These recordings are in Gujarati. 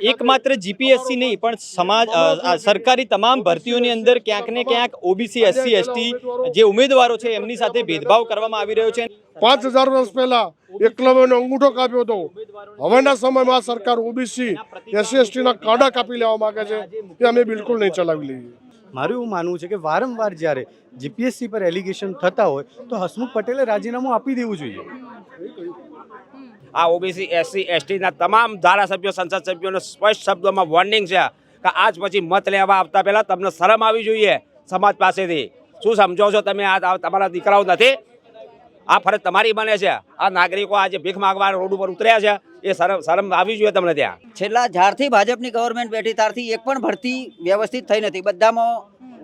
એકમાત્ર જીપીએસસી નહીં પણ સમાજ સરકારી તમામ ભરતીઓની અંદર ક્યાંક ને ક્યાંક ઓબીસી એસસી એસટી જે ઉમેદવારો છે એમની સાથે ભેદભાવ કરવામાં આવી રહ્યો છે. પાંચ હજાર વર્ષ પહેલા એકલવ્યનો અંગૂઠો કાપ્યો હતો. હવેના સમયમાં સરકાર ઓબીસી એસસી એસટીના કાડા કાપી લેવા માંગે છે. એ અમે બિલકુલ નહીં ચલાવી લઈએ. મારું એવું માનવું છે કે વારંવાર જ્યારે જીપીએસસી પર એલિગેશન થતા હોય તો હસમુખ પટેલે રાજીનામું આપી દેવું જોઈએ. આ ઓબીસી એસસી એસટીના તમામ ધારાસભ્યો, સંસદ સભ્યોને સ્પષ્ટ શબ્દોમાં વોર્નિંગ છે કે આજ પછી મત લેવા આવતા પહેલાં તમને શરમ આવી જોઈએ સમાજ પાસેથી. શું સમજો છો તમે? આ તમારા દીકરાઓ નથી. આ ફરજ તમારી બને છે. આ નાગરિકો આજે ભીખ માગવા રોડ ઉપર ઉતર્યા છે. એ શરમ શરમ આવી જોઈએ તમને ત્યાં. છેલ્લા જ્યારથી ભાજપની ગવર્મેન્ટ બેઠી ત્યારથી એક પણ ભરતી વ્યવસ્થિત થઈ નથી. બધામાં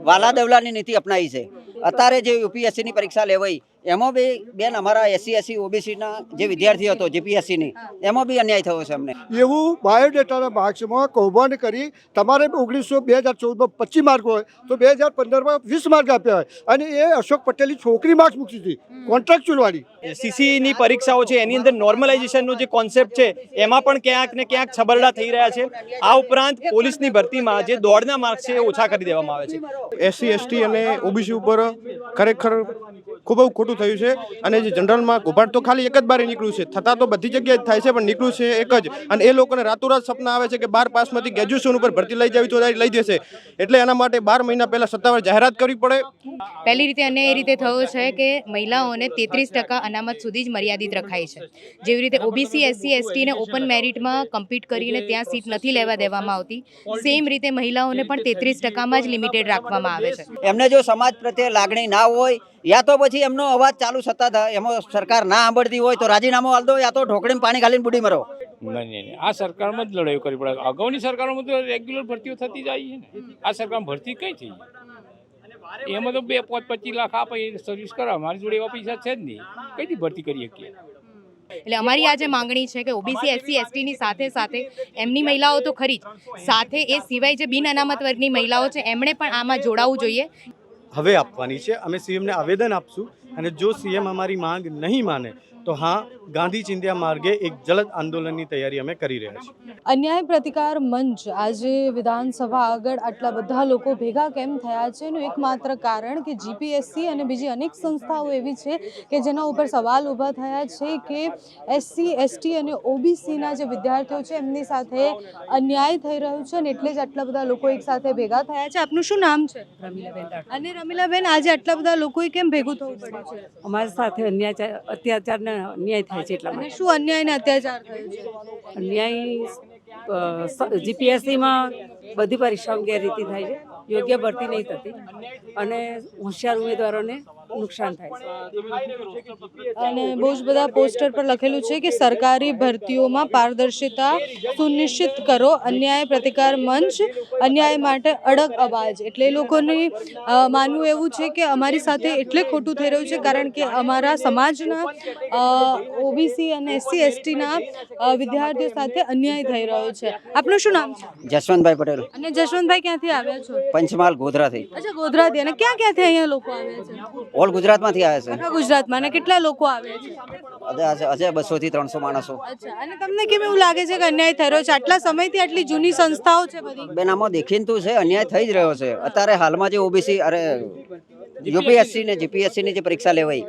વાલા દવલાની નીતિ અપનાવી છે. અત્યારે જે યુપીએસસીની પરીક્ષા લેવાઈ એમાં બી બેન અમારા એસસી એસસી ઓબીસીના જે વિદ્યાર્થી હતો જીપીએસસીની એમાં બી અન્યાય થયો છે અમને. એવું બાયોડેટાના માર્ક્સમાં કૌભાંડ કરી તમારે ઓગણીસો બે હજાર ચૌદમાં પચીસ માર્ક હોય તો બે હજાર પંદરમાં વીસ માર્ક આપ્યા હોય. અને એ અશોક પટેલની છોકરી માર્ક્સ મૂકી હતી કોન્ટ્રાક્ચ્યુઅલ વાળી. સીસીની પરીક્ષાઓ છે એની અંદર નોર્મલાઇઝેશનનો જે કોન્સેપ્ટ છે એમાં પણ ક્યાંક ને ક્યાંક છબરડા થઈ રહ્યા છે. આ ઉપરાંત પોલીસની ભરતીમાં જે દોડના માર્ક્સ છે એ ઓછા કરી દેવામાં આવે છે. એસસી એસટી અને ઓબીસી ઉપર ખરેખર ખૂબ જ ખોટું થયું છે. અને જે જનરલમાં કૌભાંડ તો ખાલી એક જ બારે નીકળ્યું છે. થતાં તો બધી જગ્યાએ થાય છે પણ નીકળ્યું છે એક જ. અને એ લોકોને રાતોરાત સપના આવે છે કે બાર પાસમાંથી ગ્રેજ્યુએશન ઉપર ભરતી લઈ જાવી તો લઈ જશે એટલે એના માટે બાર મહિના પહેલાં સત્તાવાર જાહેરાત કરવી પડે. પહેલી રીતે અન્ય એ રીતે થયો છે કે મહિલાઓને તેત્રીસ ટકા અનામત સુધી જ મર્યાદિત રખાય છે. જેવી રીતે ઓબીસી એસસી એસટીને ઓપન મેરિટમાં કમ્પીટ કરીને ત્યાં સીટ નથી લેવા દેવામાં આવતી સેમ રીતે મહિલાઓને પણ તેત્રીસ ટકામાં જ લિમિટેડ રાખવામાં આવે છે. એમને જો સમાજ પ્રત્યે લાગણી ના હોય યા તો પછી એમનો અવાજ ચાલુ થતા હતા. એમાં સરકાર ના સાંભળતી હોય તો રાજીનામું આલ દો યા તો ઢોકળીમાં પાણી ખાલીને બુડી મરો. નહીં નહીં. આ સરકારમાં જ લડાઈ કરવી પડે. અગાઉની સરકારોમાં તો રેગ્યુલર ભરતીઓ થતી જાય છે ને. આ સરકારમાં ભરતી કઈ થઈ એમાં તો બે પાંચ પચીસ લાખ આપે એ સર્વિસ કરાવે મારી જોડે એવા પૈસા છે જ નહીં. કઈથી ભરતી કરી શકીએ? એટલે અમારી આજે માંગણી છે કે ઓબીસી એસસી એસટીની સાથે સાથે એમની મહિલાઓ તો ખરી જ. સાથે એ સિવાય જે બિન અનામત વર્ગની મહિલાઓ છે એમણે પણ આમાં જોડાવું જોઈએ. હવે આપવાની છે. અમે સીએમને આવેદન આપશું અને જો સીએમ અમારી માંગ નહીં માને તો હા ગાંધી ચિંધ્યા માર્ગે એક જલદ આંદોલનની તૈયારી અમે કરી રહ્યા છીએ. અન્યાય પ્રતિકાર મંચ આજે વિધાનસભા આગળ આટલા બધા લોકો ભેગા કેમ થયા છે? એનું એકમાત્ર કારણ કે જીપીએસસી અને બીજી અનેક સંસ્થાઓ એવી છે કે જેના ઉપર સવાલ ઊભા થયા છે કે એસસી એસટી અને ઓબીસીના જે વિદ્યાર્થીઓ છે એમની સાથે અન્યાય થઈ રહ્યો છે અને એટલે જ આટલા બધા લોકો એક સાથે ભેગા થયા છે. આપનું શું નામ છે? અને રમીલાબેન આજે આટલા બધા લોકોએ કેમ ભેગું થવું પડ્યું છે? અમારી સાથે અન્યાય અત્યાચાર અન્યાય થાય છે એટલા માટે. શું અન્યાય ને અત્યાચાર થયો છે? અન્યાય જીપીએસસીમાં બધી પરીક્ષાઓ ગેરરીતિ થાય છે. યોગ્ય ભરતી નહીં થતી. અને હોશિયાર ઉમેદવારોને નુકસાન થાય છે. અને બહુ જ બધા પોસ્ટર પર લખેલું છે કે સરકારી ભરતીઓમાં પારદર્શિતા સુનિશ્ચિત કરો અન્યાય પ્રતિકાર મંચ અન્યાય માટે અડગ અવાજ. એટલે એ લોકોને માનવું એવું છે કે અમારી સાથે એટલે ખોટું થઈ રહ્યું છે કારણ કે અમારા સમાજના ઓબીસી અને એસસી એસટીના વિદ્યાર્થીઓ સાથે અન્યાય થઈ રહ્યો છે. આપનું શું નામ જશવંતભાઈ જસવંતભાઈ પટેલ. અને જશવંતભાઈ ક્યાંથી આવ્યા છો? પંચમહાલ ગોધરાથી. અચ્છા ગોધરાથી. અને ક્યાં ક્યાંથી અહીંયા લોકો આવ્યા છે? ઓલ ગુજરાતમાંથી આવ્યા છે. આખા ગુજરાતમાં અને કેટલા લોકો આવે છે? હજે બસો થી ત્રણસો માણસો. અચ્છા અને તમને કેમ એવું લાગે છે કે અન્યાય થયો છે? આટલા સમયથી આટલી જૂની સંસ્થાઓ છે બધી? બેન આમાં દેખીતું છે અન્યાય થઈ જ રહ્યો છે. અત્યારે હાલમાં જે ઓબીસી અરે યુપીએસસી ને જીપીએસસી ની જે પરીક્ષા લેવાઈ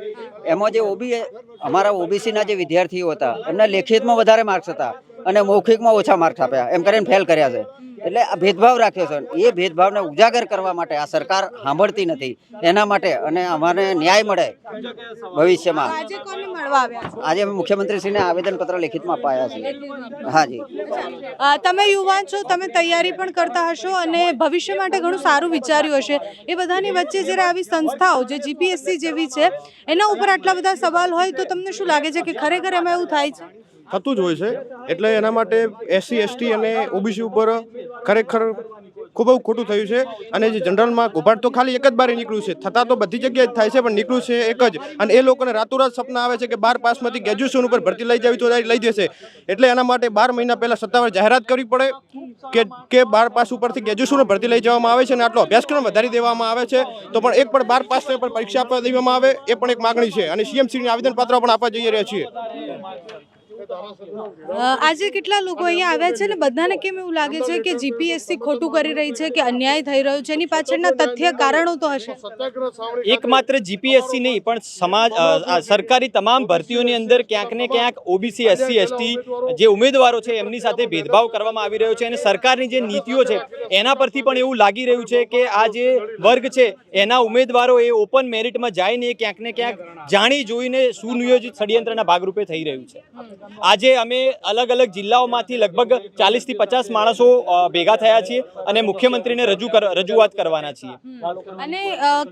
એમાં જે ઓબી અમારા ઓબીસી ના જે વિદ્યાર્થીઓ હતા એમને લેખિતમાં વધારે માર્ક્સ હતા અને મૌખિકમાં ઓછા માર્ક્સ આપ્યા. એમ કરીને ફેલ કર્યા છે. એટલે આ ભેદભાવ રાખ્યો છે. એ ભેદભાવને ઉજાગર કરવા માટે આ સરકાર સાંભળતી નથી. એના માટે અને અમારે ન્યાય મળે ભવિષ્યમાં. આજે અમે મુખ્યમંત્રીશ્રીને આવેદનપત્ર લેખિતમાં અપાયા છે. હાજી તમે યુવાન છો તમે તૈયારી પણ કરતા હશો અને ભવિષ્ય માટે ઘણું સારું વિચાર્યું હશે. એ બધાની વચ્ચે જ્યારે આવી સંસ્થાઓ જે જીપીએસસી જેવી છે એના ઉપર આટલા બધા સવાલ હોય તો તમને શું લાગે છે કે ખરેખર એમાં એવું થાય છે? થતું જ હોય છે. એટલે એના માટે એસસી, એસટી અને ઓબીસી ઉપર ખરેખર ખૂબ જ ખોટું થયું છે. અને જે જનરલમાં કૌભાંડ તો ખાલી એક જ બારે નીકળ્યું છે. થતાં તો બધી જગ્યાએ થાય છે, પણ નીકળ્યું છે એક જ. અને એ લોકોને રાતોરાત સપના આવે છે કે બાર પાસમાંથી ગ્રેજ્યુએશન ઉપર ભરતી લઈ જવી તો લઈ જશે એટલે એના માટે બાર મહિના પહેલાં સત્તાવાર જાહેરાત કરવી પડે કે કે બાર પાસ ઉપરથી ગ્રેજ્યુએશન ભરતી લઈ જવામાં આવે છે અને આટલો અભ્યાસક્રમ વધારી દેવામાં આવે છે. તો પણ એક પણ બાર પાસ પણ પરીક્ષા આપવા દેવામાં આવે, એ પણ એક માગણી છે. અને સીએમસીને આવેદનપત્ર પણ આપવા જઈ રહ્યા છીએ. આજે કેટલા લોકો અહીંયા આવ્યા છે ને બધાને કેમ એવું લાગે છે કે જીપીએસસી ખોટું કરી રહી છે, કે અન્યાય થઈ રહ્યો છે? એની પાછળના તથ્ય કારણો તો હશે. એકમાત્ર જીપીએસસી નહીં, પણ સમાજ સરકારી તમામ ભરતીઓની અંદર ક્યાંક ને ક્યાંક ઓબીસી એસસી એસટી જે ઉમેદવારો છે, એમની સાથે ભેદભાવ કરવામાં આવી રહ્યો છે અને સરકારની જે નીતિઓ છે, એના પરથી પણ એવું લાગી રહ્યું છે કે આ જે વર્ગ છે, એના ઉમેદવારો એ ઓપન મેરિટમાં જાય ને ક્યાંક ને ક્યાંક જાણી જોઈને સુનિયોજિત ષડયંત્રના ભાગરૂપે થઈ રહ્યું છે. આજે અમે અલગ અલગ જિલ્લાઓમાંથી લગભગ ચાલીસથી પચાસ માણસો ભેગા થયા છીએ અને મુખ્યમંત્રીને રજૂ રજૂઆત કરવાના છીએ. અને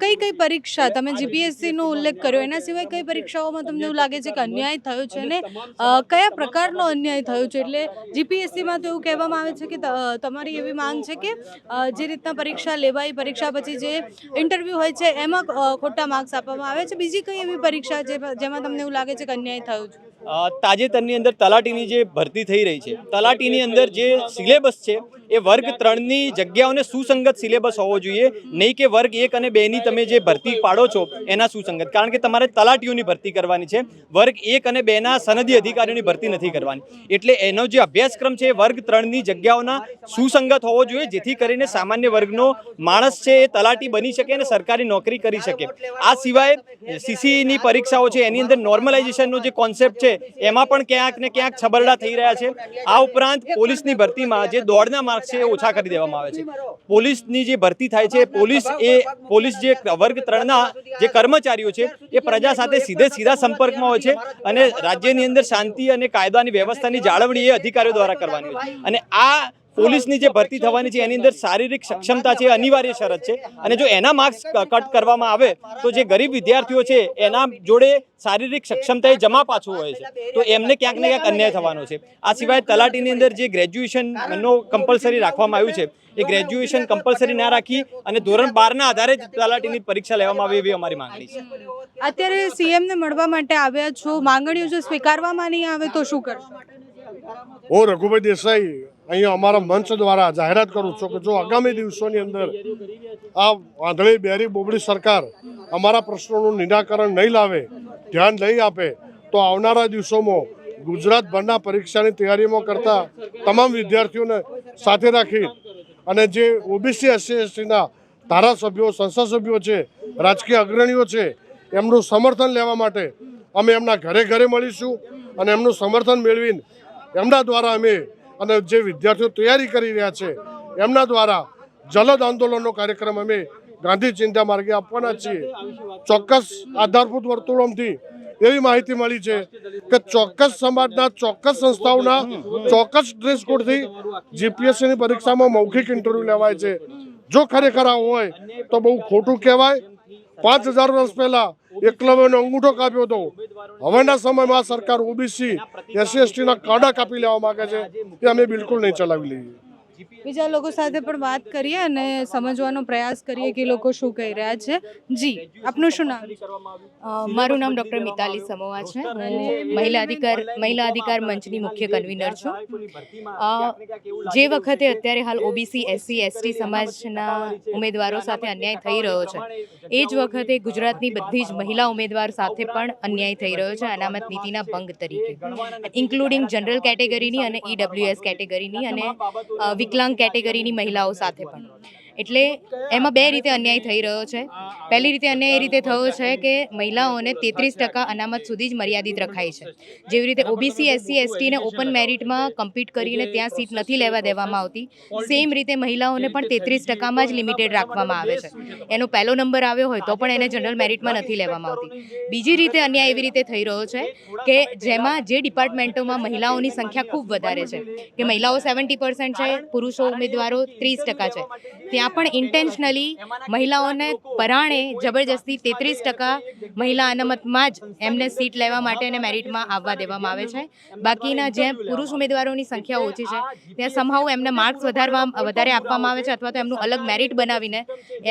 કઈ કઈ પરીક્ષા, તમે જીપીએસસી નો ઉલ્લેખ કર્યો, એના સિવાય કઈ પરીક્ષાઓમાં તમને એવું લાગે છે કે અન્યાય થયો છે અને કયા પ્રકારનો અન્યાય થયો છે? એટલે જીપીએસસીમાં તો એવું કહેવામાં આવે છે કે તમારી એવી માંગ છે કે જે રીતના પરીક્ષા લેવાય, પરીક્ષા પછી જે ઇન્ટરવ્યૂ હોય છે, એમાં ખોટા માર્ક્સ આપવામાં આવે છે? બીજી કઈ એવી પરીક્ષા જેમાં તમને એવું લાગે છે કે અન્યાય થયો છે? તાજેતરની અંદર તલાટીની જે ભરતી થઈ રહી છે તલાટીની અંદર જે સિલેબસ છે એ વર્ગ ત્રણની જગ્યાઓને સુસંગત સિલેબસ હોવો જોઈએ. નહીં કે વર્ગ એક અને બેની તમે જે ભરતી પાડો છો, એના સુસંગત. કારણ કે તમારે તલાટીઓની ભરતી કરવાની છે. વર્ગ એક અને બેના સનદી અધિકારીઓની ભરતી નથી કરવાની. એટલે એનો જે અભ્યાસક્રમ છે, એ વર્ગ ત્રણની જગ્યાઓના સુસંગત હોવો જોઈએ, જેથી કરીને સામાન્ય વર્ગનો માણસ છે, એ તલાટી બની શકે અને સરકારી નોકરી કરી શકે. આ સિવાય સીસીની પરીક્ષાઓ છે, એની અંદર નોર્મલાઇઝેશનનો જે કોન્સેપ્ટ છે, એમાં પણ ક્યાંક ને ક્યાંક છબરડા થઈ રહ્યા છે. આ ઉપરાંત પોલીસની ભરતીમાં જે દોડના માર્ક્સ છે ઓછા કરી દેવામાં આવે છે. પોલીસની જે ભરતી થાય છે પોલીસ એ પોલીસ જે વર્ગ ત્રણના જે કર્મચારીઓ છે એ પ્રજા સાથે સીધે સીધા સંપર્કમાં હોય છે અને રાજ્યની અંદર શાંતિ અને કાયદાની વ્યવસ્થાની જાળવણી એ અધિકારીઓ દ્વારા કરવાની હોય છે. અને આ પોલીસની જે ભરતી થવાની છે એની અંદર શારીરિક સક્ષમતા છે અનિવાર્ય શરત છે. અને જો એના માર્ક્સ કટ કરવામાં આવે તો જે ગરીબ વિદ્યાર્થીઓ છે એના જોડે શારીરિક સક્ષમતા એ જમા પાછું હોય છે. તો એમને ક્યાંક ને ક્યાંક અન્યાય થવાનો છે. આ સિવાય તલાટીની અંદર જે ગ્રેજ્યુએશનનો કમ્પલસરી રાખવામાં આવ્યું છે એ ગ્રેજ્યુએશન કમ્પલસરી ના રાખી અને ધોરણ બારના આધારે જ તલાટીની પરીક્ષા લેવામાં આવે એવી અમારી માંગણી છે. અત્યારે સીએમને મળવા માટે આવ્યા છો. માંગણીઓ જો સ્વીકારવામાં નહીં આવે તો શું કરશો? હું રઘુભાઈ દેસાઈ અહીંયા અમારા મંચ દ્વારા જાહેરાત કરું છું કે જો આગામી દિવસોની અંદર આ વાંધળી બેરી બોબડી સરકાર અમારા પ્રશ્નોનું નિરાકરણ નહીં લાવે, ધ્યાન નહીં આપે, તો આવનારા દિવસોમાં ગુજરાતભરના પરીક્ષાની તૈયારીમાં કરતા તમામ વિદ્યાર્થીઓને સાથે રાખી અને જે ઓબીસી એસસી એસટીના ધારાસભ્યો સંસદ સભ્યો છે, રાજકીય અગ્રણીઓ છે, એમનું સમર્થન લેવા માટે અમે એમના ઘરે ઘરે મળીશું અને એમનું સમર્થન મેળવીને એમના દ્વારા અમે અને જે વિદ્યાર્થીઓ તૈયારી કરી રહ્યા છે, એમના દ્વારા જલદ આંદોલનનો કાર્યક્રમ અમે ગાંધી ચિંતા માર્ગે આપવાના છીએ. ચોક્કસ આધારભૂત વર્તુળોમાંથી એવી માહિતી મળી છે કે ચોક્કસ સમાજના, ચોક્કસ સંસ્થાઓના, ચોક્કસ ડ્રેસ કોડથી જીપીએસસીની પરીક્ષામાં મૌખિક ઇન્ટરવ્યૂ લેવાય છે. જો ખરેખર આ હોય, તો બહુ ખોટું કહેવાય. પાંચ હજાર વર્ષ પહેલા એકલવ્યનો અંગૂઠો કાપ્યો હતો. હવેના સમયમાં સરકાર ઓબીસી એસસી એસટીના કાડા કાપી લેવા માંગે છે. તે અમે બિલકુલ નહીં ચલાવી લઈએ. બીજા લોકો સાથે પણ વાત કરીએ અને સમજવાનો પ્રયાસ કરીએ કે લોકો શું કહી રહ્યા છે. જી, આપનું શું નામ? મારું નામ ડૉક્ટર મિતાલી સમોવા છે. હું મહિલા અધિકાર મહિલા અધિકાર મંચની મુખ્ય કન્વીનર છું. જે વખતે અત્યારે હાલ ઓબીસી, એસસી, એસટી સમાજના ઉમેદવારો સાથે અન્યાય થઈ રહ્યો છે, એ જ વખતે ગુજરાતની બધી જ મહિલા ઉમેદવાર સાથે પણ અન્યાય થઈ રહ્યો છે, અનામત નીતિના ભંગ તરીકે ઇન્ક્લુડિંગ જનરલ કેટેગરીની અને ઈડબ્લ્યુએસ કેટેગરીની અને વિકલાંગ કેટેગરીની મહિલાઓ સાથે પણ. એટલે એમાં બે રીતે અન્યાય થઈ રહ્યો છે. પહેલી રીતે અન્યાય એ રીતે થયો છે કે મહિલાઓને તેત્રીસ ટકા અનામત સુધી જ મર્યાદિત રખાય છે. જેવી રીતે ઓબીસી એસસી એસટીને ઓપન મેરિટમાં કમ્પીટ કરીને ત્યાં સીટ નથી લેવા દેવામાં આવતી સેમ રીતે મહિલાઓને પણ તેત્રીસ ટકામાં જ લિમિટેડ રાખવામાં આવે છે. એનો પહેલો નંબર આવ્યો હોય તો પણ એને જનરલ મેરિટમાં નથી લેવામાં આવતી. બીજી રીતે અન્યાય એવી રીતે થઈ રહ્યો છે કે જેમાં જે ડિપાર્ટમેન્ટોમાં મહિલાઓની સંખ્યા ખૂબ વધારે છે, કે મહિલાઓ સેવન્ટી છે, પુરુષો ઉમેદવારો ત્રીસ ટકા છે, ત્યાં પણ ઇન્ટેન્શનલી મહિલાઓને પરાણે જબરજસ્તી તેત્રીસ ટકા મહિલા અનામતમાં જ એમને સીટ લેવા માટે અને મેરિટમાં આવવા દેવામાં આવે છે. બાકીના જ્યાં પુરુષ ઉમેદવારોની સંખ્યા ઓછી છે, ત્યાં સમહાઉ એમને માર્ક્સ વધારવા, વધારે આપવામાં આવે છે અથવા તો એમનું અલગ મેરિટ બનાવીને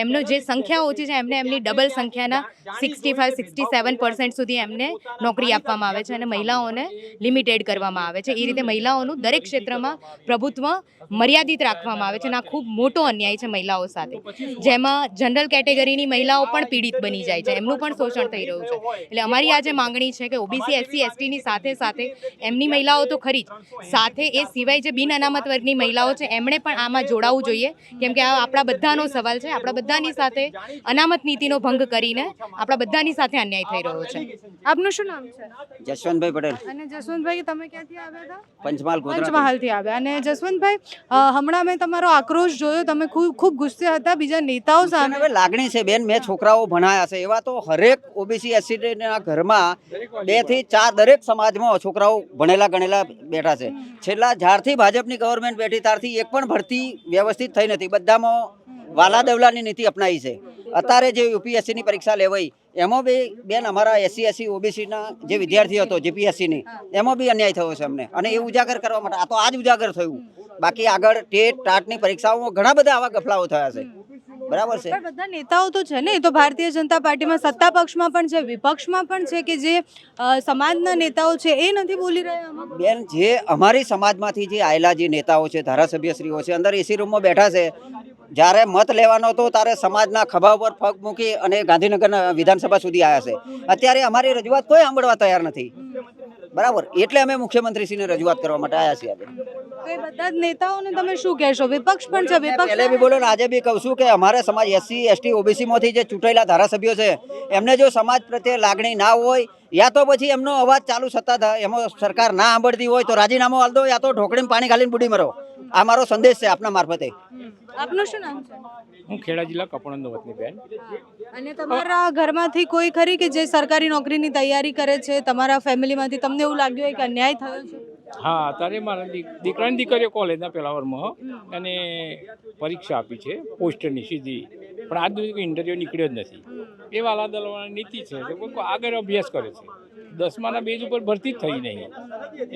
એમનો જે સંખ્યા ઓછી છે, એમને એમની ડબલ સંખ્યાના sixty five sixty seven percent સુધી એમને નોકરી આપવામાં આવે છે અને મહિલાઓને લિમિટેડ કરવામાં આવે છે. એ રીતે મહિલાઓનું દરેક ક્ષેત્રમાં પ્રભુત્વ મર્યાદિત રાખવામાં આવે છે અને આ ખૂબ મોટો અન્યાય છે મહિલા મહિલાઓ સાથે. જેમાં જનરલ કેટેગરીની મહિલાઓ પણ પીડિત બની જાય છે. એમનું પણ શોષણ થઈ રહ્યું છે. એટલે અમારી આજે માંગણી છે કે ઓબીસી એસસી એસટીની સાથે સાથે એમની મહિલાઓ તો ખરી જ. સાથે એ સિવાય જે બિન અનામત વર્ગની મહિલાઓ છે એમણે પણ આમાં જોડાવવું જોઈએ. કેમ કે આ આપણા બધાનો સવાલ છે. આપણા બધાની સાથે અનામત નીતિનો ભંગ કરીને આપણા બધાની સાથે અન્યાય થઈ રહ્યો છે. આપનું શું નામ છે? જશવંતભાઈ પટેલ. અને જસવંતભાઈ તમે ક્યાંથી આવ્યા હતા? પંચમહાલ પંચમહાલથી આવ્યા. અને જસવંતભાઈ હમણાં મેં તમારો આક્રોશ જોયો. તમે ખૂબ ખૂબ ગુસ્સે હતા બીજા નેતાઓ સામે. હવે લાગણી છે બેન મેં છોકરાઓ ભણાયા છે. એવા તો હરેક ઓબીસી એસસી ના ઘરમાં બેથી ચાર દરેક સમાજમાં છોકરાઓ ભણેલા ગણેલા બેઠા છે. છેલ્લા જ્યારથી ભાજપની ગવર્મેન્ટ બેઠી ત્યારથી એક પણ ભરતી વ્યવસ્થિત થઈ નથી. બધામાં વાલા દવલાની નીતિ અપનાવી છે. અત્યારે જે યુપીએસસીની પરીક્ષા લેવાઈ એમાં બી બેન અમારા એસસી એસસી ઓબીસીના જે વિદ્યાર્થી હતો જીપીએસસીની એમાં બી અન્યાય થયો છે અમને. અને એ ઉજાગર કરવા માટે આ તો આજ ઉજાગર થયું. બાકી આગળ ટેટ ટાટની પરીક્ષાઓમાં ઘણા બધા આવા ગફલાઓ થયા છે. બરાબર છે? બધા નેતાઓ તો છે ને એ તો ભારતીય જનતા પાર્ટીમાં સત્તા પક્ષમાં પણ છે વિપક્ષમાં પણ છે કે જે સમાજના નેતાઓ છે એ નથી બોલી રહ્યા બેન જે અમારી સમાજમાંથી જે આયેલા જે નેતાઓ છે ધારાસભ્યશ્રીઓ છે અંદર એસી રૂમમાં બેઠા છે જ્યારે મત લેવાનો હતો ત્યારે સમાજના ખભા ઉપર પગ મૂકી અને ગાંધીનગરના વિધાનસભા સુધી આવ્યા છે. અત્યારે અમારી રજૂઆત કોઈ સાંભળવા તૈયાર નથી. બરાબર? એટલે અમે મુખ્યમંત્રીશ્રીને રજૂઆત કરવા માટે આવ્યા છીએ તો એ બધા જ નેતાઓને તમે શું કહેશો? વિપક્ષ પણ છે પહેલે બી બોલો ને આજે બી કહું છું કે અમારે સમાજ એસસી એસટી ઓબીસી માંથી જે ચૂંટાયેલા ધારાસભ્યો છે એમને જો સમાજ પ્રત્યે લાગણી ના હોય યા તો પછી એમનો અવાજ ચાલુ સત્તા થાય એમાં સરકાર ના સાંભળતી હોય તો રાજીનામું આલ દો યા તો ઢોકળીમાં પાણી ખાલી બુડી મરો. આ મારો સંદેશ છે આપના મારફતે. આપનું શું નામ છે? હું ખેડા જિલ્લા કપણંદ વતની બેન. અને તમારા ઘરમાંથી કોઈ ખરી કે જે સરકારી નોકરીની તૈયારી કરે છે તમારા ફેમિલીમાંથી તમને એવું લાગ્યું હોય કે અન્યાય થયો છે? હા અત્યારે મારા દીક- દીકરાની દીકરીઓ કોલેજના પહેલા વર્ષમાં અને પરીક્ષા આપી છે પોસ્ટની સીધી. પણ આજ સુધી કોઈ ઇન્ટરવ્યૂ નીકળ્યો જ નથી. એ વાલા દલવાળા નીતિ છે કે કોઈ આગળ અભ્યાસ કરે છે. દસમાના બેજ ઉપર ભરતી જ થઈ નહીં.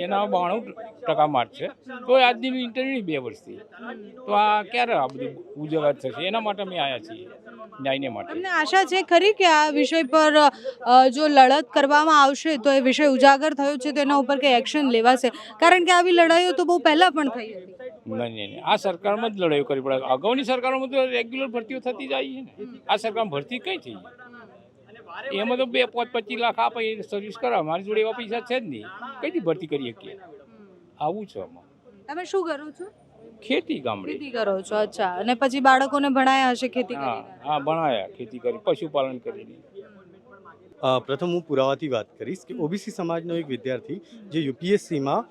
એના બાણું ટકા માર્ક છે. તો આજની ઇન્ટરવ્યૂ બે વર્ષથી. તો આ ક્યારે આ બધું ઉજવાત થશે? એના માટે અમે આવ્યા છીએ. ન્યાયને માટે. અમને આશા છે ખરી કે આ વિષય પર જો લડત કરવામાં આવશે તો એ વિષય ઉજાગર થયો છે તો એના ઉપર કંઈ એક્શન લેવાશે. કારણ કે આવી લડાઈઓ તો બહુ પહેલાં પણ થઈ હતી. નહીં નહીં. આ સરકારમાં જ લડાઈઓ કરવી પડે. અગાઉની સરકારોમાં તો રેગ્યુલર ભરતીઓ થતી જાય છે ને. આ સરકારમાં ભરતી કઈ થઈ? એમાં તો બે પાંચ પચીસ લાખ આપે એ સર્વિસ કરાવે મારી જોડે એવા પૈસા છે જ નહીં. કઈથી ભરતી કરી શકીએ આવું છે આમાં. તમે શું કરો છો? ખેતી ગામડે. ખેતી કરો છો અચ્છા. અને પછી બાળકોને ભણાયા હશે ખેતી હા હા ભણાયા ખેતી કરી પશુપાલન કરીને. પ્રથમ હું પુરાવાથી વાત કરીશ કે ઓબીસી સમાજનો એક વિદ્યાર્થી જે યુપીએસસીમાં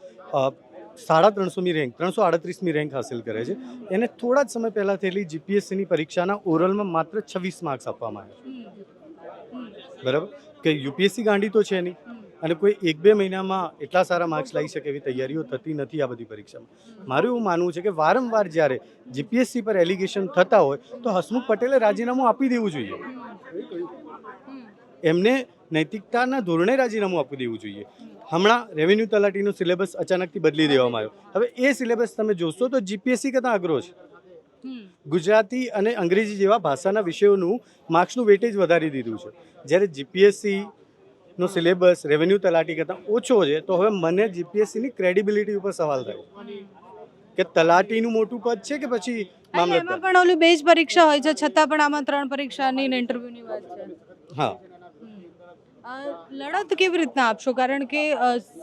સાડા ત્રણસોમી રેન્ક ત્રણસો આડત્રીસમી રેન્ક હાંસિલ કરે છે. એને થોડા જ સમય પહેલાં થયેલી જીપીએસસીની પરીક્ષાના ઓરલમાં માત્ર છવ્વીસ માર્ક્સ આપવામાં આવ્યા બરાબર? કે યુપીએસસી ગાંડી તો છે નહીં. અને કોઈ એક બે મહિનામાં એટલા સારા માર્ક્સ લાવી શકે એવી તૈયારીઓ થતી નથી આ બધી પરીક્ષામાં. મારું એવું માનવું છે કે વારંવાર જ્યારે જીપીએસસી પર એલિગેશન થતા હોય, તો હસમુખ પટેલે રાજીનામું આપી દેવું જોઈએ. એમને નૈતિકતાના ધોરણે રાજીનામું આપી દેવું જોઈએ. હમણાં રેવન્યુ તલાટીનો સિલેબસ અચાનકથી બદલી દેવામાં આવ્યો. હવે એ સિલેબસ તમે જોશો તો જીપીએસસી કરતાં અઘરો છે. ગુજરાતી અને અંગ્રેજી જેવા ભાષાના વિષયોનું માર્ક્સનું વેટેજ વધારી દીધું છે. જ્યારે જીપીએસસી નો સિલેબસ રેવન્યુ તલાટી કરતાં ઓછો છે તો હવે મને જીપીએસસીની ક્રેડિબિલિટી ઉપર સવાલ થયો. કે તલાટીનું મોટું પદ છે કે પછી મામલતદાર? પણ ઓલી બેઝ પરીક્ષા હોય છે છતાં પણ આમાં ત્રણ પરીક્ષાની ઇન્ટરવ્યુની વાત છે. હા. લડત કેવી રીતના આપશો? કારણ કે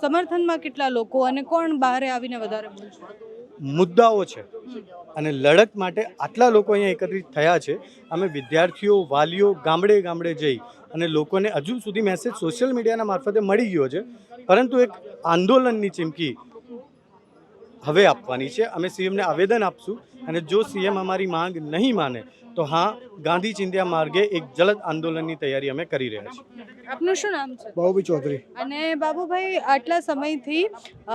સમર્થનમાં કેટલા લોકો અને કોણ બહારે આવીને વધારે મુદ્દાઓ છે. અને લડત માટે આટલા લોકો અહીંયા એકત્રિત થયા છે. અમે વિદ્યાર્થીઓ, વાલીઓ ગામડે ગામડે જઈ અને લોકોને હજુ સુધી મેસેજ સોશિયલ મીડિયાના મારફતે મળી ગયો છે. પરંતુ એક આંદોલનની ચીમકી હવે આપવાની છે. અમે સીએમને આવેદન આપશું અને જો સીએમ અમારી માંગ નહીં માને તો હા ગાંધી ચિંધ્યા માર્ગે એક જલદ આંદોલનની તૈયારી અમે કરી રહ્યા છીએ. આપનું શું નામ છે? બાબુભાઈ ચૌધરી. અને બાબુભાઈ આટલા સમયથી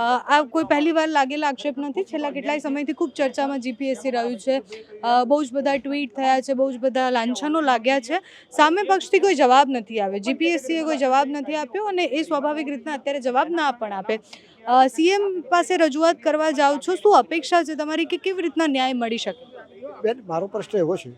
આ કોઈ પહેલી વાર લાગેલા આક્ષેપ નથી? છેલ્લા કેટલાય સમયથી ખૂબ ચર્ચામાં જીપીએસસી રહ્યું છે. બહુ જ બધા ટ્વીટ થયા છે બહુ જ બધા લાંછનો લાગ્યા છે. સામે પક્ષથી કોઈ જવાબ નથી આવ્યો જીપીએસસીએ કોઈ જવાબ નથી આપ્યો અને એ સ્વાભાવિક રીતના અત્યારે જવાબ ના પણ આપે. સીએમ પાસે રજૂઆત કરવા જાઓ છો શું અપેક્ષા છે તમારી કે કેવી રીતના ન્યાય મળી શકે? બેન મારો પ્રશ્ન એવો છે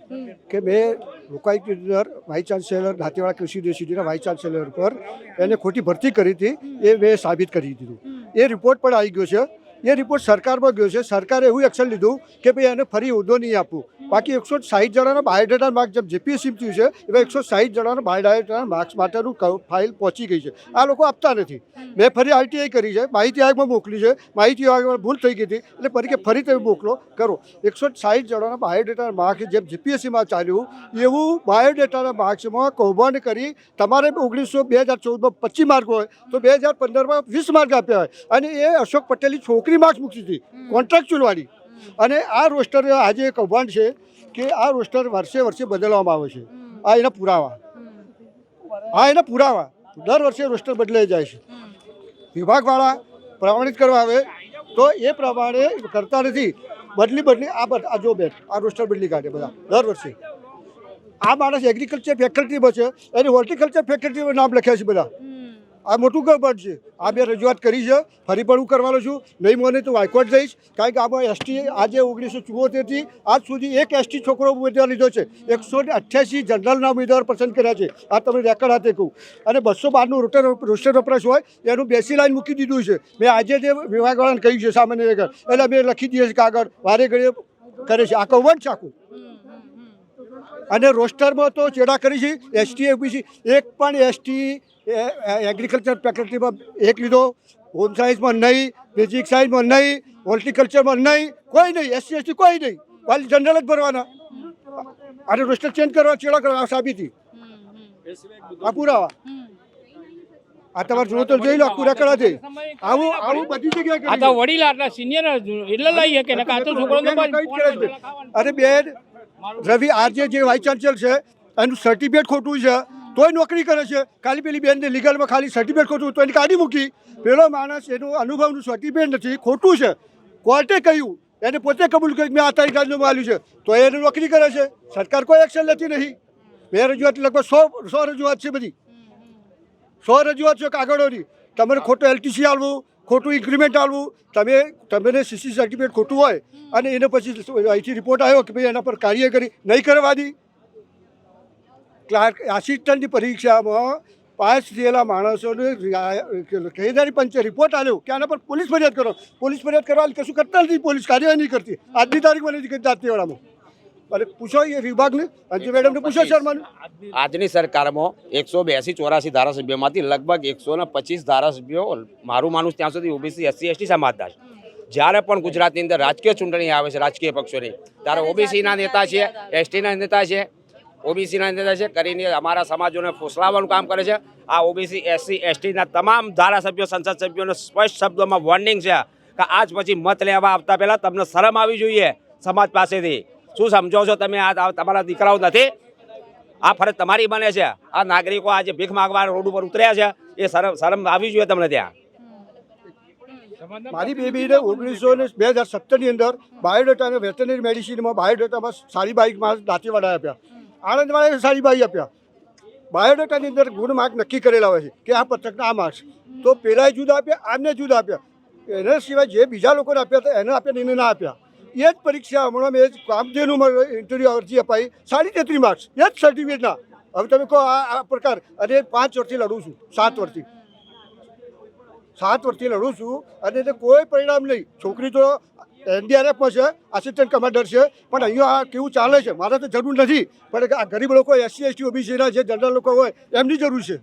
કે મેં લોકાયુક્ત વાઇસ ચાન્સેલર દાંતીવાડા કૃષિ યુનિવર્સિટીના વાઇસ ચાન્સેલર પર એને ખોટી ભરતી કરી હતી એ મેં સાબિત કરી દીધું. એ રિપોર્ટ પણ આવી ગયો છે. એ રિપોર્ટ સરકારમાં ગયો છે. સરકારે એવું એક્શન લીધું કે ભાઈ એને ફરી હોદ્દો નહીં આપવું. બાકી એકસો સાઠ જણાના બાયોડેટા માર્ક્સ જેમ જીપીએસસી થયું છે, એવા એકસો સાઠ જણાના બાયોડેટા માર્ક્સ માટેનું ફાઇલ પહોંચી ગઈ છે. આ લોકો આપતા નથી. મેં ફરી આરટીઆઈ કરી છે. માહિતી આયોગમાં મોકલી છે. માહિતી આયોગમાં ભૂલ થઈ ગઈ હતી. એટલે ફરી કે ફરી તમે મોકલો. કરો. એકસો સાહીઠ જણાના બાયોડેટા માર્ક્સ જેમ જીપીએસસીમાં ચાલ્યું, એવું બાયોડેટાના માર્ક્સમાં કૌભાંડ કરી તમારે ઓગણીસો બે હજાર ચૌદમાં પચીસ માર્ક હોય, તો બે હજાર પંદરમાં વીસ માર્ક આપ્યા હોય. અને એ અશોક પટેલની છોકરી માર્ક્સ મૂકી હતી કોન્ટ્રાક્ચ્યુઅલવાળી અને આ રોસ્ટર આજે એક કૌભાંડ છે કે આ રોસ્ટર વર્ષે વર્ષે બદલવામાં આવે છે. આ એના પુરાવા. આ એના પુરાવા. દર વર્ષે રોસ્ટર બદલાઈ જાય છે. વિભાગવાળા પ્રમાણિત કરવા આવે તો એ પ્રમાણે કરતા નથી. બદલી બદલી આ બધ- આ જો બેટ આ રોસ્ટર બદલી કાઢે બધા દર વર્ષે. આ માણસ એગ્રીકલ્ચર ફેકલ્ટીમાં છે એની હોર્ટિકલ્ચર ફેકલ્ટીમાં નામ લખ્યા છે બધા. આ મોટું કૌભાંડ છે. આ બે રજૂઆત કરી છે. ફરી પણ હું કરવાનો છું. નહીં મને તો હાઈકોર્ટ જઈશ. કારણ કે આમાં એસટી આજે ઓગણીસો ચુમ્મોતેરથી આજ સુધી એક એસટી છોકરો ઉમેદવાર લીધો છે. એકસો અઠ્યાસી જનરલના ઉમેદવાર પસંદ કર્યા છે. આ તમે રેકર્ડ હાથે કહું. અને બસો બારનું રોટર રોસ્ટર વપરાશ હોય, એનું બેસી લાઈન મૂકી દીધું છે. મેં આજે જે વિભાગવાળાને કહ્યું છે સામાન્ય રેકર્ડ એટલે મેં લખી દઈએ છીએ કાગળ વારે ઘડીએ કરે છે. આ કૌભાંડ છે આખું. અને રોસ્ટરમાં તો ચેડા કરી છે એસટી ઓબીસી એક પણ એસટી એગ્રીકલ્ચર ફેકલ્ટીમાં એક લીધો. હોમ સાયન્સમાં નહીં ફિઝિક્સ સાયન્સમાં નહીં હોર્ટિકલ્ચરમાં નહીં કોઈ નહીં એસસી એસટી કોઈ નહીં. ખાલી જનરલ જ ભરવાના. અને રોસ્ટર ચેન્જ કરવા ચેડા કરવા સાબિતી. આ પુરાવા. આ તમારે જોવો તો જોઈ લો આખું રેકડા છે. આવું આવું બધી જગ્યાએ આ તો વડીલ આટલા સિનિયર એટલે લઈએ કે તો છોકરો. અરે બેન રવિ આરજે જે વાઇસ ચાન્સેલર છે એનું સર્ટિફિકેટ ખોટું છે તોય નોકરી કરે છે. ખાલી પેલી બેનને લીગલમાં ખાલી સર્ટિફિકેટ ખોટું તો એને કાઢી મૂકી. પેલો માણસ એનું અનુભવનું સર્ટિફિકેટ નથી ખોટું છે. કોર્ટે કહ્યું એને પોતે કબૂલ કર્યું કે મેં આ તારીખ આજનું માલ્યું છે. તો એને નોકરી કરે છે. સરકાર કોઈ એક્શન લેતી નહીં. બે રજૂઆત લગભગ સો સો રજૂઆત છે બધી. સો રજૂઆત છે કાગળોની. તમારે ખોટું એલટીસી આલવું ખોટું ઇન્ક્રીમેન્ટ આલવું તમે તમને સીસી સર્ટિફિકેટ ખોટું હોય અને એને પછી અહીંથી રિપોર્ટ આવ્યો કે ભાઈ એના પર કાર્ય કરી નહીં કરવા દી. ક્લાર્ક આસિસ્ટન્ટની પરીક્ષામાં પાસ થયેલા માણસોને ખરીદારી પંચે રિપોર્ટ આવ્યો કે આના પર પોલીસ ફરિયાદ કરો. પોલીસ ફરિયાદ કરવા કશું કરતા નથી પોલીસ કાર્યવાહી નહીં કરતી. આજની તારીખમાં નથી કરતી દાંતીવાડામાં અને પૂછો એ વિભાગને અંજુ મેડમને પૂછો શર્માને. આજની સરકારમાં એકસો બ્યાસી ચોરાસી ધારાસભ્યોમાંથી લગભગ એકસો ને પચીસ ધારાસભ્યો મારું માનું ત્યાં સુધી ઓબીસી એસસી એસટી સમાજના છે. જ્યારે પણ ગુજરાતની અંદર રાજકીય ચૂંટણી આવે છે રાજકીય પક્ષોની ત્યારે ઓબીસીના નેતા છે એસટીના નેતા છે ઓબીસીના નેતા છે કરીને અમારા સમાજોને ફોસલાવવાનું કામ કરે છે. આ ઓબીસી એસસી એસટીના તમામ ધારાસભ્યો સંસદ સભ્યોને સ્પષ્ટ શબ્દોમાં વોર્નિંગ છે કે આજ પછી મત લેવા આવતા પહેલાં તમને શરમ આવી જોઈએ સમાજ પાસેથી. શું સમજો છો તમે? આ તમારા દીકરાઓ નથી. આ ફરજ તમારી બને છે. આ નાગરિકો આજે ભીખ માગવા રોડ ઉપર ઉતર્યા છે. એ શરમ શરમ આવી જોઈએ તમને ત્યાં. મારી બેબીને ઓગણીસો ને બે હજાર સત્તરની અંદર બાયોડેટા અને વેટરનરી મેડિસિનમાં બાયોડેટામાં સારી બાઈકમાં દાંતીવાડા આપ્યા. આણંદવાળાએ સારી બાઈક આપ્યા. બાયોડેટાની અંદર ગુણ માર્ક નક્કી કરેલા હોય છે કે આ પત્રકના આ માર્ક્સ. તો પેલાએ જુદા આપ્યા આમને જુદા આપ્યા. એના સિવાય જે બીજા લોકોને આપ્યા હતા, એને આપ્યા એને ના આપ્યા. એ જ પરીક્ષા હમણાં મેં કામધેનુ ઇન્ટરવ્યૂ અરજી અપાઈ. સાડી તેત્રીસ માર્ક્સ એ જ સર્ટિફિકેટના હવે તમે કહો આ પ્રકાર. અને પાંચ વર્ષથી લડું છું. સાત વર્ષથી. સાત વર્ષથી લડું છું. અને એને કોઈ પરિણામ નહીં. છોકરી તો એનડીઆરએફમાં છે આસિસ્ટન્ટ કમાન્ડર છે. પણ અહીંયા આ કેવું ચાલે છે? મારે તો જરૂર નથી. પણ આ ગરીબ લોકો એસસી એસટી ઓબીસીના જે જનરલ લોકો હોય, એમની જરૂર છે.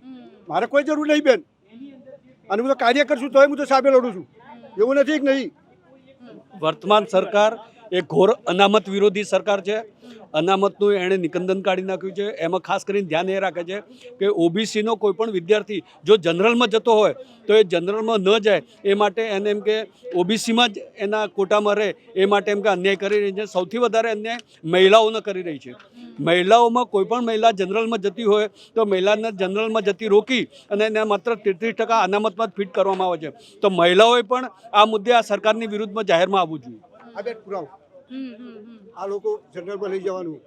મારે કોઈ જરૂર નહીં, બેન. અને હું તો કાર્ય કરશું તોય હું તો સામે લડું છું. એવું નથી કે નહીં. વર્તમાન સરકાર એ ઘોર અનામત વિરોધી સરકાર છે. અનામતનું એણે નિકંદન કાઢી નાખ્યું છે. એમાં ખાસ કરીને ધ્યાન એ રાખે છે કે ઓબીસીનો કોઈ પણ વિદ્યાર્થી જો જનરલમાં જતો હોય, તો એ જનરલમાં ન જાય, એ માટે એને એમ કે ઓબીસીમાં જ એના કોટામાં રહે, એ માટે એમ કે અન્યાય કરી રહી છે. સૌથી વધારે અન્યાય મહિલાઓને કરી રહી છે. મહિલાઓમાં કોઈ પણ મહિલા જનરલમાં જતી હોય, તો મહિલાને જનરલમાં જતી રોકી અને એને માત્ર તેત્રીસ ટકા અનામતમાં જ ફિટ કરવામાં આવે છે. તો મહિલાઓએ પણ આ મુદ્દે આ સરકારની વિરુદ્ધમાં જાહેરમાં આવવું જોઈએ. આ લોકો જનરલમાં લઈ જવાનું.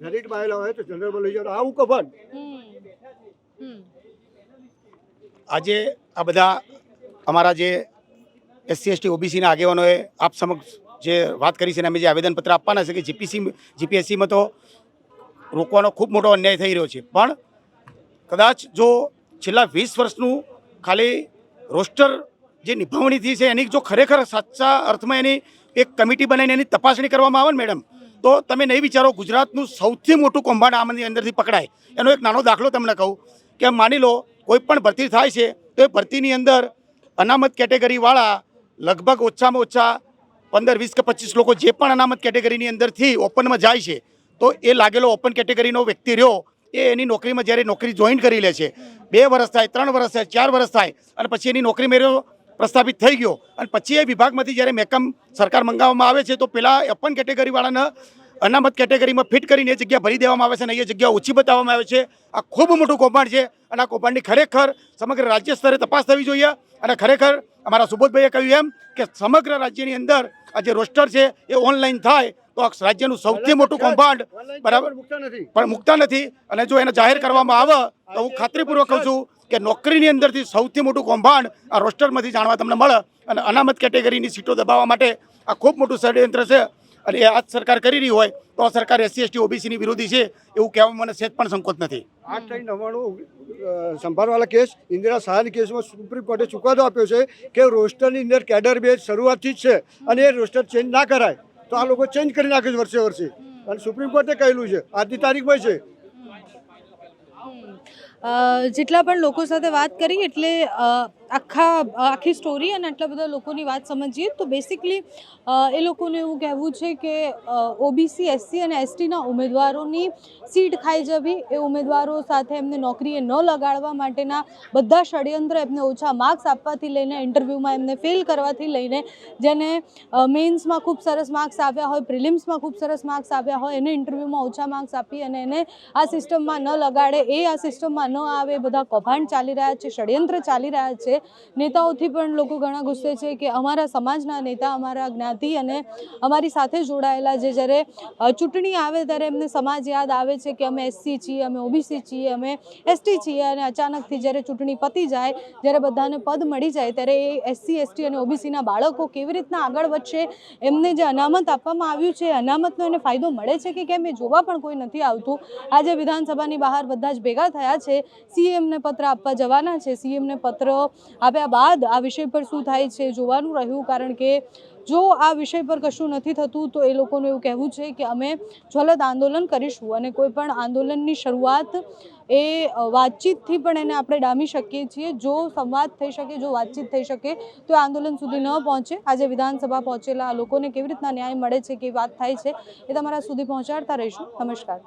મેરિટ આવેલા હોય તો જનરલમાં લઈ જવાનું. આવું કફન. આજે આ બધા અમારા જે એસસી એસટી ઓબીસીના આગેવાનોએ આપ સમક્ષ જે વાત કરી છે અને અમે જે આવેદનપત્ર આપવાના છે કે જીપીસી જીપીએસસીમાં તો રોકવાનો ખૂબ મોટો અન્યાય થઈ રહ્યો છે. પણ કદાચ જો છેલ્લા વીસ વર્ષનું ખાલી રોસ્ટર જે નિભાવણીથી છે એની જો ખરેખર સાચા અર્થમાં એની એક કમિટી બનાવીને એની તપાસણી કરવામાં આવે ને મેડમ, તો તમે નહીં વિચારો, ગુજરાતનું સૌથી મોટું કૌભાંડ આમની અંદરથી પકડાય. એનો એક નાનો દાખલો તમને કહું, કે માની લો, કોઈ પણ ભરતી થાય છે, તો એ ભરતીની અંદર અનામત કેટેગરીવાળા લગભગ ઓછામાં ઓછા પંદર, વીસ કે પચીસ લોકો જે પણ અનામત કેટેગરીની અંદરથી ઓપનમાં જાય છે, તો એ લાગેલો ઓપન કેટેગરીનો વ્યક્તિ રહ્યો, એ એની નોકરીમાં જ્યારે નોકરી જોઈન કરી લે છે, બે વર્ષ થાય, ત્રણ વર્ષ થાય, ચાર વર્ષ થાય, અને પછી એની નોકરી મેળવ્યો પ્રસ્થાપિત થઈ ગયો. અને પછી એ વિભાગમાંથી જ્યારે મેકમ સરકાર મંગાવવામાં આવે છે તો પેલા અપન કેટેગરીવાળાને અનામત કેટેગરીમાં ફિટ કરીને એ જગ્યા ભરી દેવામાં આવે છે અને એ જગ્યા ઓછી બતાવવામાં આવે છે. આ ખૂબ મોટું કૌભાંડ છે અને આ કૌભાંડની ખરેખર સમગ્ર રાજ્ય સ્તરે તપાસ થવી જોઈએ અને ખરેખર અમારા સુબોધભાઈએ કહ્યું એમ કે સમગ્ર રાજ્યની અંદર આ જે રોસ્ટર છે એ ઓનલાઈન થાય તો આ રાજ્યનું સૌથી મોટું કૌભાંડ બરાબર પણ મૂકતા નથી. અને જો એને જાહેર કરવામાં આવે તો હું ખાતરીપૂર્વક કહું છું કે નોકરીની અંદરથી સૌથી મોટું કૌભાંડ આ રોસ્ટરમાંથી જાણવા તમને મળે અને અનામત કેટેગરીની સીટો દબાવવા માટે આ ખૂબ મોટું ષડયંત્ર છે અને એ આજ સરકાર કરી રહી હોય તો આ સરકાર એસસી એસટી ઓબીસીની વિરોધી છે એવું કહેવામાં મને સેજ પણ સંકોચ નથી. આ ત્રણ નવ્વાણું સંભાળવાળા કેસ ઇન્દિરા શાહની કેસમાં સુપ્રીમ કોર્ટે ચુકાદો આપ્યો છે કે રોસ્ટરની અંદર કેડર બેઝ શરૂઆતથી જ છે અને એ રોસ્ટર ચેન્જ ના કરાય તો આ લોકો ચેન્જ કરી નાખે છે વર્ષે વર્ષે. અને સુપ્રીમ કોર્ટે કહેલું છે આજની તારીખમાં છે જેટલા પણ લોકો સાથે વાત કરી એટલે આખા, આખી સ્ટોરી અને આટલા બધા લોકોની વાત સમજીએ તો બેસિકલી એ લોકોને એવું કહેવું છે કે ઓબીસી એસસી અને એસટીના ઉમેદવારોની સીટ ખાઈ જવી. એ ઉમેદવારો સાથે એમને નોકરીએ ન લગાડવા માટેના બધા ષડયંત્ર એમને ઓછા માર્ક્સ આપવાથી લઈને ઇન્ટરવ્યૂમાં એમને ફેલ કરવાથી લઈને જેને મેન્સમાં ખૂબ સરસ માર્ક્સ આવ્યા હોય પ્રિલિમ્સમાં ખૂબ સરસ માર્ક્સ આવ્યા હોય, એને ઇન્ટરવ્યૂમાં ઓછા માર્ક્સ આપી અને એને આ સિસ્ટમમાં ન લગાડે, એ આ સિસ્ટમમાં ન આવે બધા કૌભાંડ ચાલી રહ્યા છે, ષડયંત્ર ચાલી રહ્યા છે. નેતાઓથી પણ લોકો ઘણા ગુસ્સે છે કે અમારા સમાજના નેતા, અમારા જ્ઞાતિ અને અમારી સાથે જોડાયેલા જે જ્યારે ચૂંટણી આવે ત્યારે એમને સમાજ યાદ આવે છે કે અમે એસસી છીએ, અમે ઓબીસી છીએ, અમે એસટી છીએ અને અચાનકથી જ્યારે ચૂંટણી પતી જાય, જ્યારે બધાને પદ મળી જાય ત્યારે એ એસસી, એસટી અને ઓબીસીના બાળકો કેવી રીતના આગળ વધશે, એમને જે અનામત આપવામાં આવ્યું છે, અનામતનો એને ફાયદો મળે છે કે કેમ એ જોવા પણ કોઈ નથી આવતું. આજે વિધાનસભાની બહાર બધા જ ભેગા થયા છે. સીએમને પત્ર આપવા જવાના છે. સીએમને પત્ર આપ્યા બાદ આ વિષય પર શું થાય છે જોવાનું રહ્યું. કારણ કે જો આ વિષય પર કશું નથી થતું, તો એ લોકોનું એવું કહેવું છે કે અમે જ્વલદ આંદોલન કરીશું અને કોઈ પણ આંદોલનની શરૂઆત એ વાતચીતથી પણ એને આપણે ડામી શકીએ છીએ. જો સંવાદ થઈ શકે, જો વાતચીત થઈ શકે, તો આંદોલન સુધી ન પહોંચે. આજે વિધાનસભા પહોંચેલા લોકોને કેવી રીતના ન્યાય મળે છે કે વાત થાય છે, એ તમારા સુધી પહોંચાડતા રહીશું. નમસ્કાર.